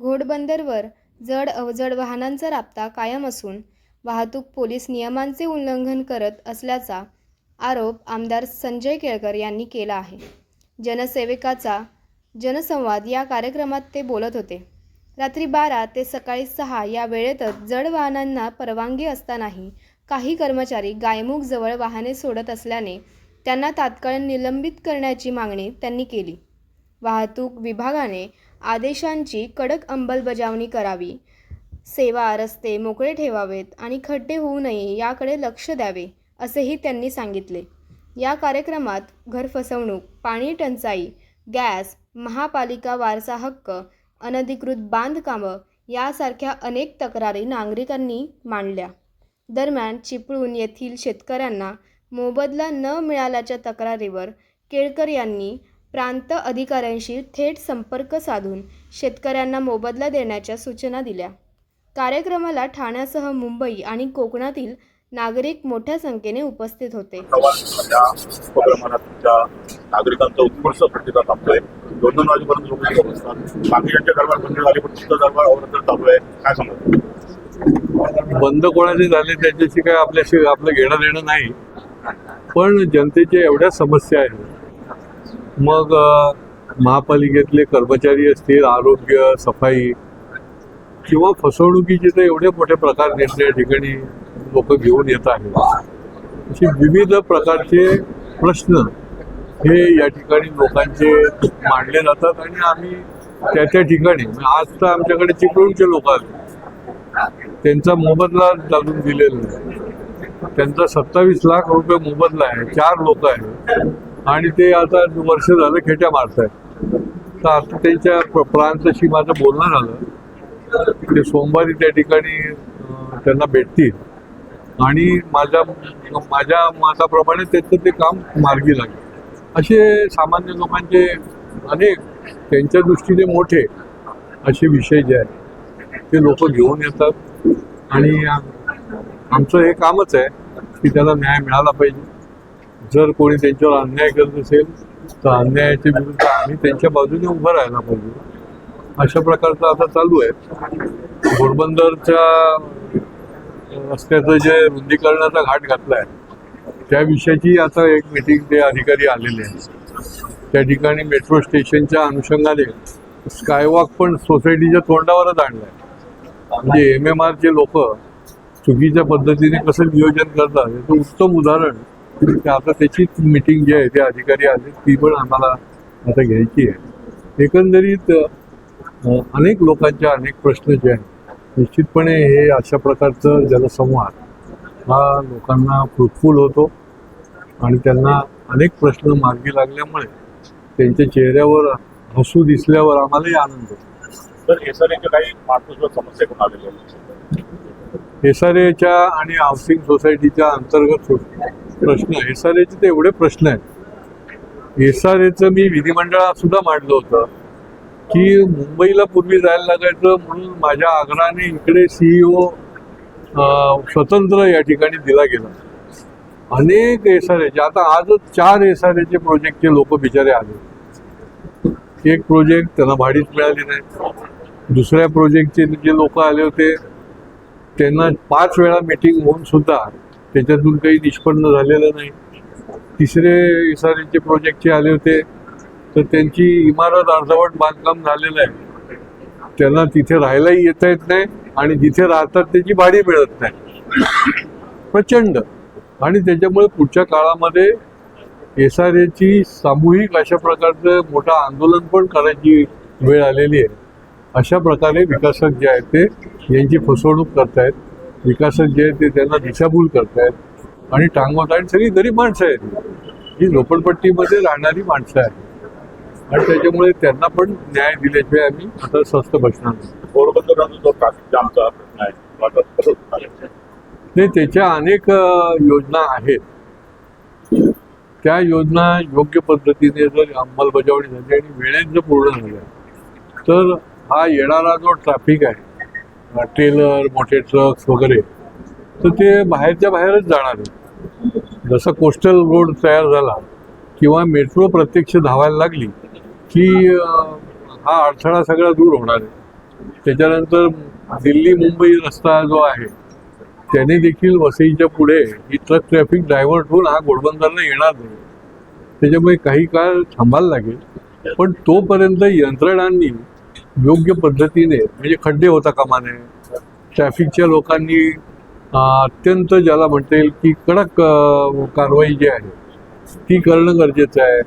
घोडबंदरवर जड अवजड वाहनांचा राबता कायम असून वाहतूक पोलीस नियमांचे उल्लंघन करत असल्याचा आरोप आमदार संजय केळकर यांनी केला आहे. जनसेवकाचा जनसंवाद या कार्यक्रमात ते बोलत होते. रात्री बारा ते सकाळी सहा या वेळेतच जड वाहनांना परवानगी असतानाही काही कर्मचारी गायमुखजवळ वाहने सोडत असल्याने त्यांना तात्काळ निलंबित करण्याची मागणी त्यांनी केली. वाहतूक विभागाने आदेशांची कडक अंमलबजावणी करावी. सेवा रस्ते मोकळे ठेवावेत आणि खड्डे होऊ नये याकडे लक्ष द्यावे असेही त्यांनी सांगितले. या कार्यक्रमात घर फसवणूक पाणी टंचाई गॅस महापालिका वारसा हक्क अनधिकृत बांधकामं यासारख्या अनेक तक्रारी नागरिकांनी मांडल्या. दरम्यान चिपळूण येथील शेतकऱ्यांना मोबदला न मिळाल्याच्या तक्रारीवर केळकर यांनी प्रांत अधिकाऱ्यांशी थेट संपर्क साधून शेतकऱ्यांना मोबदला देण्याच्या सूचना दिल्या. कार्यक्रमाला ठाण्यासह मुंबई आणि कोकणातील नागरिक मोठ्या संख्येने उपस्थित होते. प्रवासाच्या उपक्रमाला तुमच्या नागरिकांचा उत्कृष्ट प्रतिसाद लाभतोय दोन दोन वाजेपर्यंत लोक इथे बसतात. बाकीच्यांच्या दरबार बंद झाले पण तुमचा दरबार अवरंतर चालू आहे काय सांगतो बंद कोणाचे झाले त्याच्याशी काय आपल्याशी आपलं घेणं देणं नाही. पण जनतेच्या एवढ्या समस्या आहेत. मग महापालिकेतले कर्मचारी असतील आरोग्य सफाई किंवा फसवणुकीचे तर एवढे मोठे प्रकार त्या ठिकाणी लोक घेऊन येत आहेत. असे विविध प्रकारचे प्रश्न हे या ठिकाणी लोकांचे मांडले जातात आणि आम्ही त्या त्या ठिकाणी म्हणजे आज तर आमच्याकडे चिपळूणचे लोक आले. त्यांचा मोबदला लागून दिलेला नाही त्यांचा सत्तावीस लाख रुपये मोबदला आहे. चार लोक आहेत. आणि ते आता वर्ष झालं खेट्या मारत आहेत तर आता त्यांच्या प्र- प्रांताशी माझं बोलणं झालं. ते सोमवारी त्या ठिकाणी त्यांना भेटतील. आणि माझ्या माझ्या मताप्रमाणे त्याचं ते काम मार्गी लागेल. असे सामान्य लोकांचे अनेक त्यांच्या दृष्टीने मोठे असे विषय जे आहेत ते लोक घेऊन येतात. आणि आमचं हे कामच आहे की त्याला न्याय मिळाला पाहिजे. जर कोणी त्यांच्यावर अन्याय करत असेल तर अन्यायाच्या विरुद्ध आम्ही त्यांच्या बाजूने उभं राहायला पाहिजे. अशा प्रकारचं आता चालू आहे. घोडबंदरच्या रस्त्याचं जे रुंदीकरणाचा घाट घातला आहे त्या विषयाची आता एक मिटिंग ते अधिकारी आलेले आहेत. त्या ठिकाणी मेट्रो स्टेशनच्या अनुषंगाने स्कायवॉक पण सोसायटीच्या तोंडावरच आणलं आहे म्हणजे एम एम आरचे लोक चुकीच्या पद्धतीने कसं नियोजन करतात याचं उत्तम उदाहरण. आता त्याची मिटिंग जी आहे ते अधिकारी आले ती पण आम्हाला आता घ्यायची आहे. एकंदरीत अनेक लोकांचे अनेक प्रश्न जे आहेत निश्चितपणे हे अशा प्रकारचं जनसंवाद हा लोकांना फ्रुटफुल होतो आणि त्यांना अनेक प्रश्न मार्गी लागल्यामुळे त्यांच्या चेहऱ्यावर हसू दिसल्यावर आम्हालाही आनंद होतो. तर एसआरएच्या आणि हाऊसिंग सोसायटीच्या अंतर्गत प्रश्न एस आर एचे तर एवढे प्रश्न आहेत. एस आर एचं मी विधिमंडळात सुद्धा मांडलं होतं की मुंबईला पूर्वी जायला लागायचं म्हणून माझ्या आग्रहाने इकडे सीईओ स्वतंत्र या ठिकाणी दिला गेला. अनेक एस आर एचे आता आजच चार एस आर एचे प्रोजेक्टचे लोक बिचारे आले. एक प्रोजेक्ट त्यांना भाडीच मिळाली नाही. दुसऱ्या प्रोजेक्टचे जे लोक आले होते त्यांना पाच वेळा मीटिंग होऊन सुद्धा त्याच्यातून काही निष्पन्न झालेलं नाही. तिसरे इसारीचे प्रोजेक्टचे आले होते तर त्यांची इमारत अर्धवट बांधकाम झालेलं आहे. त्यांना तिथे राहायलाही येता येत नाही आणि जिथे राहतात त्याची भाडी मिळत नाही. प्रचंड. आणि त्याच्यामुळे पुढच्या काळामध्ये एस आर एची सामूहिक अशा प्रकारचं मोठं आंदोलन पण करायची वेळ आलेली आहे. अशा प्रकारे विकासक जे आहेत ते यांची फसवणूक करतायत. विकासक जे आहेत ते त्यांना दिशाभूल करतायत. आणि टांगवत आणि सगळी गरीब माणसं आहेत. ही झोपडपट्टीमध्ये राहणारी माणसं आहेत. आणि त्याच्यामुळे त्यांना पण न्याय दिल्याशिवाय आम्ही आता स्वस्त बसणार नाही. त्याच्या अनेक योजना आहेत. त्या योजना योग्य पद्धतीने जर अंमलबजावणी झाली आणि वेळेत जर पूर्ण झाल्या तर हा येणारा जो ट्रॅफिक आहे ट्रेलर मोठे ट्रक्स वगैरे तर ते बाहेरच्या बाहेरच जाणार आहे जसं कोस्टल रोड तयार झाला किंवा मेट्रो प्रत्यक्ष धावायला लागली की हा अडथळा सगळा दूर होणार आहे. त्याच्यानंतर दिल्ली मुंबई रस्ता जो आहे त्याने देखील वसईच्या पुढे ही ट्रक ट्रॅफिक डायव्हर्ट होऊन हा घोडबंदरला येणार नाही. त्याच्यामुळे काही काळ थांबायला लागेल. पण तोपर्यंत यंत्रणांनी योग्य पद्धतीने म्हणजे खड्डे होता कामा नये ट्रॅफिकच्या लोकांनी अत्यंत ज्याला म्हणता येईल की कडक कारवाई जी आहे ती करणं गरजेचं आहे.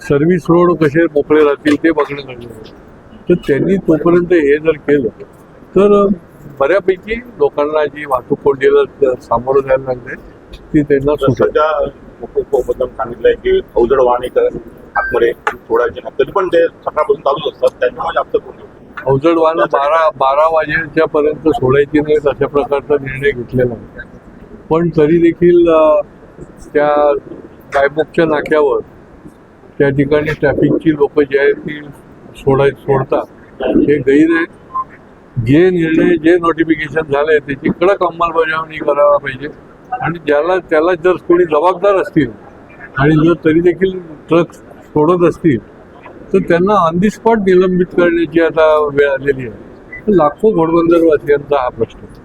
सर्व्हिस रोड कसे मोकळे राहतील ते बघणं गरजेचं आहे. तर त्यांनी तोपर्यंत हे जर केलं तर बऱ्यापैकी लोकांना जी वाहतूक कोंडीला सामोरं जायला लागले ती त्यांना सांगितलंय की अवजड वाहन आतमध्ये सोडायचे नाही तरी पण ते सकाळपासून चालूच असतात. त्याच्यामुळे जास्त कोण अवजड वाहन बारा बारा वाजेच्या पर्यंत सोडायची नाहीत अशा प्रकारचा निर्णय घेतलेला पण तरी देखील त्या गायमुखच्या नाक्यावर त्या ठिकाणी ट्रॅफिकची लोक जी आहेत ती सोडाय सोडतात. हे गैर आहे जे निर्णय जे नोटिफिकेशन झाले त्याची कडक अंमलबजावणी करायला पाहिजे. आणि ज्याला त्याला जर कोणी जबाबदार असतील आणि जर तरी देखील ट्रक सोडत असतील तर त्यांना ऑन दी स्पॉट निलंबित करण्याची आता वेळ आलेली आहे. लाखो घोडबंदर वासियांचा हा प्रश्न आहे.